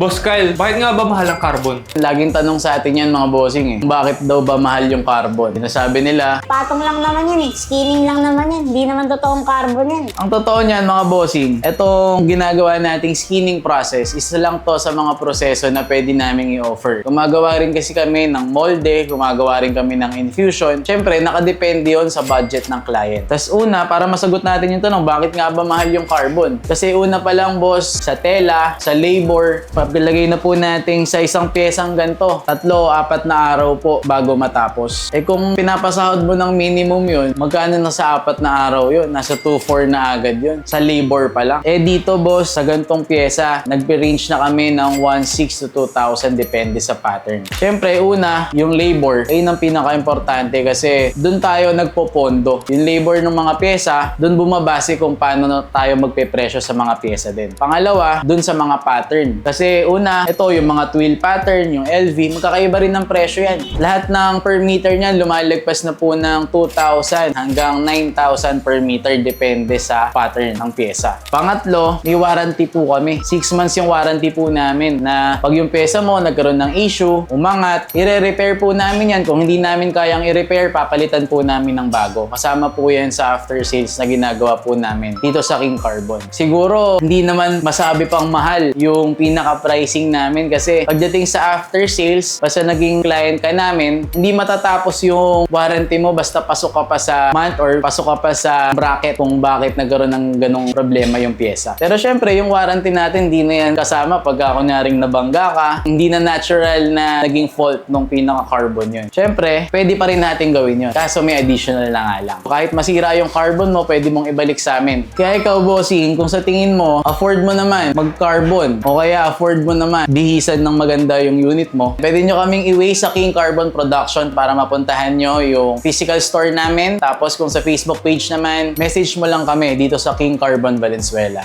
Boss Kyle, bakit nga ba mahal ang carbon? Laging tanong sa atin yan mga bossing eh. Bakit daw ba mahal yung carbon? Sinasabi nila, Patong lang naman yun eh. Skinning lang naman yan. Hindi naman totoong carbon yan. ang totoo niyan mga bossing, itong ginagawa nating skinning process, isa lang to sa mga proseso na pwede naming i-offer. Gumagawa rin kasi kami ng molde, gumagawa rin kami ng infusion. Siyempre, nakadepende yon sa budget ng client. Tapos una, para masagot natin yung tanong, bakit nga ba mahal yung carbon? Kasi una pa lang boss, sa tela, sa labor, papilagay na po natin sa isang pyesang ganito, tatlo, apat na araw po bago matapos. Eh kung pinapasahod mo ng minimum yun, magkano na sa apat na araw yun? Nasa 2-4 na agad yun. Sa labor pa lang. Eh dito boss, sa gantong pyesa, nagpe-range na kami ng 1,600 to 2,000 depende sa pattern. Siyempre, una, yung labor, ayun ang pinaka-importante kasi doon tayo nagpopondo. Yung labor ng mga pyesa, doon bumabase kung paano tayo magpe-presyo sa mga pyesa din. Pangalawa, doon sa mga pattern. Kasi una, ito yung mga twill pattern, yung LV, magkakaiba rin ng presyo yan. Lahat ng per meter niyan, lumalagpas na po ng 2,000 hanggang 9,000 per meter depende sa pattern ng pyesa. Pangatlo, may warranty po kami. 6 months yung warranty po namin na pag yung pyesa mo nagkaroon ng issue, umangat, ire-repair po namin yan. Kung hindi namin kayang i-repair, papalitan po namin ng bago. Kasama po yan sa after sales na ginagawa po namin dito sa King Carbon. Siguro, hindi naman masabi pang mahal yung pinaka-pricing namin kasi pagdating sa after sales, basta naging client ka namin, hindi matatapos yung warranty mo basta pasok ka pa sa month or pasok ka pa sa bracket kung bakit nagkaroon ng ganong problema yung pyesa. Pero syempre, yung warranty natin, hindi na yan kasama pagka kunyaring nabangga ka, hindi na natural na naging fault nung pinaka-carbon yun. Syempre, pwede pa rin natin gawin yun. Kaso may additional na nga lang. Kahit masira yung carbon mo, pwede mong ibalik sa amin. Kaya ikaw, bossing, kung sa tingin mo, afford mo naman mag-carbon o kaya afford mo naman bihisan ng maganda yung unit mo, pwede nyo kaming i-way sa King Carbon Production para mapuntahan nyo yung physical store namin. Tapos kung sa Facebook page naman, message mo lang kami dito sa King Carbon Valenzuela.